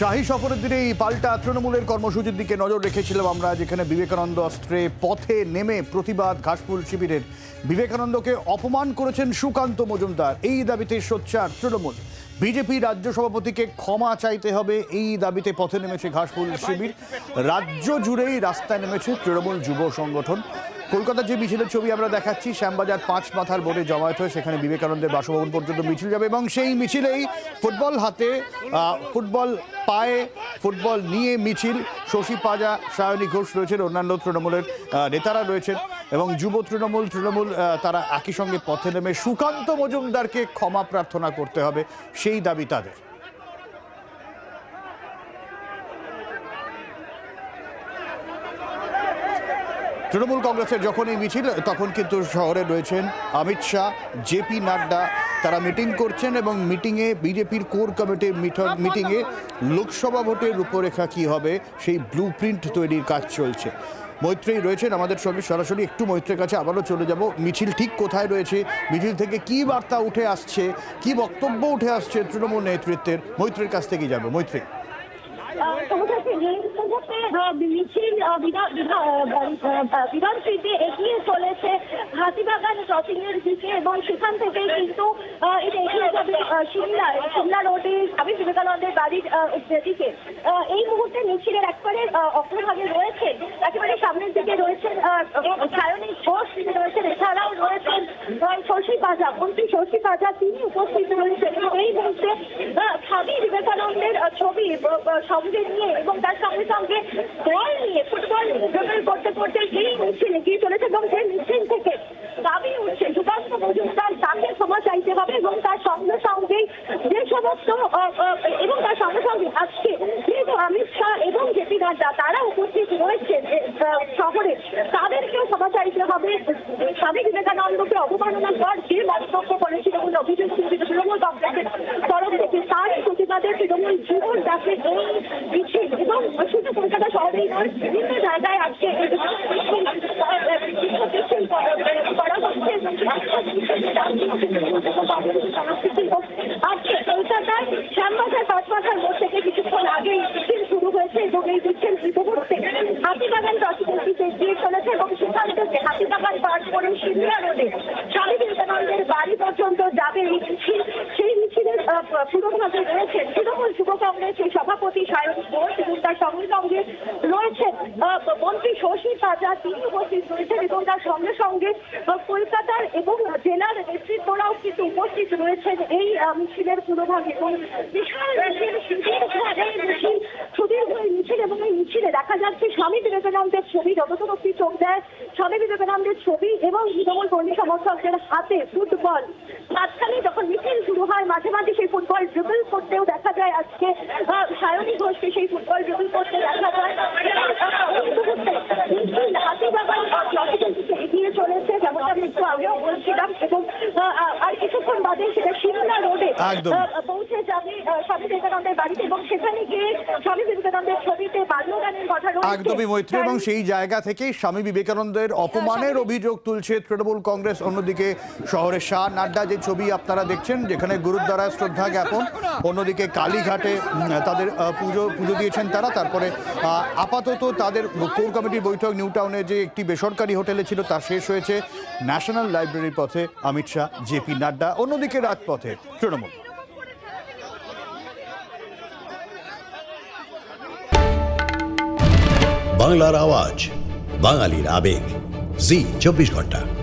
শাহী সফরের দিনে এই পাল্টা তৃণমূলের কর্মসূচির দিকে নজর রেখেছিলাম আমরা, যেখানে বিবেকানন্দ অস্ত্রে পথে নেমে প্রতিবাদ ঘাসফুল শিবিরের। বিবেকানন্দকে অপমান করেছেন সুকান্ত মজুমদার, এই দাবিতে সোচ্চার তৃণমূল। বিজেপি রাজ্য সভাপতিকে ক্ষমা চাইতে হবে, এই দাবিতে পথে নেমেছে ঘাসফুল শিবির। রাজ্য জুড়েই রাস্তায় নেমেছে তৃণমূল যুব সংগঠন। কলকাতার যে মিছিলের ছবি আমরা দেখাচ্ছি, শ্যামবাজার পাঁচ মাথার বোর্ডে জমায়েত হয়ে সেখানে বিবেকানন্দের বাসভবন পর্যন্ত মিছিল যাবে এবং সেই মিছিলেই ফুটবল হাতে ফুটবল পায়ে ফুটবল নিয়ে মিছিল। শশী পাজা, সায়নী ঘোষ রয়েছেন, অন্যান্য তৃণমূলের নেতারা রয়েছেন এবং যুব তৃণমূল তৃণমূল তারা একই সঙ্গে পথে নেমে সুকান্ত মজুমদারকে ক্ষমা প্রার্থনা করতে হবে, সেই দাবি তাদের। তৃণমূল কংগ্রেসের যখন এই মিছিল, তখন কিন্তু শহরে রয়েছেন অমিত শাহ জেপি নাড্ডা। তারা মিটিং করছেন এবং মিটিংয়ে বিজেপির কোর কমিটির মিটিংয়ে লোকসভা ভোটের রূপরেখা কী হবে, সেই ব্লু প্রিন্ট তৈরির কাজ চলছে। মৈত্রেই রয়েছেন আমাদের সঙ্গে, সরাসরি একটু মৈত্রের কাছে আবারও চলে যাব। মিছিল ঠিক কোথায় রয়েছে? মিছিল থেকে কি বার্তা উঠে আসছে? কি বক্তব্য উঠে আসছে তৃণমূল নেতৃত্বের? মৈত্রীর কাছ থেকে যাবে মৈত্রী। আহ, মিছিল আহ, বিধা- বিধা- আহ, বিধানসিতে এগিয়ে চলেছে হাতিবাগান ক্রসিং এর দিকে এবং সেখান থেকে কিন্তু এটা এগিয়ে যাবে সিমলা সিমলা রোডে স্বামী বিবেকানন্দের বাড়ির দিকে এই মুহূর্তে মিছিলের একবারে অগ্রভাগে রয়েছে একেবারে সামনের দিকে রয়েছেন সায়নী ঘোষ তিনি রয়েছেন এছাড়াও রয়েছেন শশী পাজা মন্ত্রী শশী পাজা তিনি উপস্থিত রয়েছেন। এবং এই মুহূর্তে স্বামী বিবেকানন্দের ছবি সঙ্গে নিয়ে এবং তার সঙ্গে সঙ্গে বল নিয়ে ফুটবল ড্রিবল করতে করতে এই মিছিল এগিয়ে চলেছে, এবং সেই মিছিল থেকে দাবি উঠছে। সুকান্ত মজুমদার তাকে ক্ষমা চাইতে হবে এবং তার সঙ্গে সঙ্গেই যে সমস্ত এবং তার সঙ্গে সঙ্গে আজকে যেহেতু অমিত শাহ এবং জেপি নাড্ডা তারা উপস্থিত রয়েছেন শহরে তাদেরকেও ক্ষমা চাইতে হবে স্বামী বিবেকানন্দকে অবমাননার পর যে মন্তব্য করেছিল বলে অভিযোগ ছিল তৃণমূল কংগ্রেসের তরফ থেকে তার প্রতিবাদে তৃণমূল জীবন তাকে এই বিশ্বের এবং শুধু কলকাতা শহরেই নয় বিভিন্ন জায়গায় আজকে এই মিছিল, আহ, আহ, মিছিল করা হচ্ছে আজকে কলকাতায় শ্যামবাজার পাঁচমাথার মোড় থেকে কিছুক্ষণ আগে এই মিছিল শুরু হয়েছে এবং এই মিছিল মুহূর্তে হাতিবাগান প্রসিকিউটিতে গিয়ে চলেছে এবং সেখান থেকে হাতিবাগান পার করে সিরিয়া রোডে স্বামী বিবেকানন্দের বাড়ি পর্যন্ত যাবে এই মিছিল সেই মিছিলের আহ, পুরোভাগে রয়েছে তৃণমূল যুব কংগ্রেসের সভাপতি সায়ন ঘোষ এবং তার সঙ্গে সঙ্গে রয়েছেন মন্ত্রী শশী পাজা, তিনি উপস্থিত রয়েছেন এবং তার সঙ্গে সঙ্গে কলকাতার এবং জেলার নেতৃত্বরাও কিন্তু উপস্থিত রয়েছেন এই মিছিলের পুরোভাগে এবং বিশাল সুদীর্ঘ মিছিল এবং এই মিছিলে দেখা যাচ্ছে স্বামী বিবেকানন্দের ছবি অব্দি চোখ দেয় ছবি এবং তৃণমূল কর্মী সমর্থকদের হাতে ফুটবল। মাঝখানে যখন মিছিল শুরু হয়, মাঝে মাঝে সেই ফুটবল ড্রিবল করতেও দেখা যায় আজকে সায়নী ঘোষকে সেই ফুটবল ড্রিবল করতে দেখা যায় আহ, ওই মুহূর্তে মিছিল হাতিবাগান ক্লাসিকের দিকে এগিয়ে চলেছে যেমনটা আমি একটু আগেও বলছিলাম এবং আহ, আহ, আর কিছুক্ষণ বাদে সেটা সিমলা রোডে একদম। আহ, পৌঁছে যাবে স্বামী বিবেকানন্দের বাড়িতে এবং সেখানে গিয়ে স্বামী বিবেকানন্দের ছবিতে বাল্যগানের কথা রয়েছে একদমই মৈত্রী এবং সেই জায়গা থেকেই স্বামী বিবেকানন্দের অপমানের অভিযোগ তুলছে তৃণমূল কংগ্রেস অন্যদিকে শহরের শাহ নাড্ডা যে ছবি আপনারা দেখছেন যেখানে গুরুদ্বারায় শ্রদ্ধা জ্ঞাপন অন্যদিকে কালীঘাটে তাদের পুজো পুজো দিয়েছেন তারা তারপরে আপাতত তাদের কোর কমিটির বৈঠক নিউ টাউনে যে একটি বেসরকারি হোটেলে ছিল তা শেষ হয়েছে ন্যাশনাল লাইব্রেরির পথে অমিত শাহ জেপি নাড্ডা, অন্যদিকে রাজপথে তৃণমূল। বাংলার আওয়াজ, বাঙালির আবেগ। জি, চব্বিশ ঘণ্টা।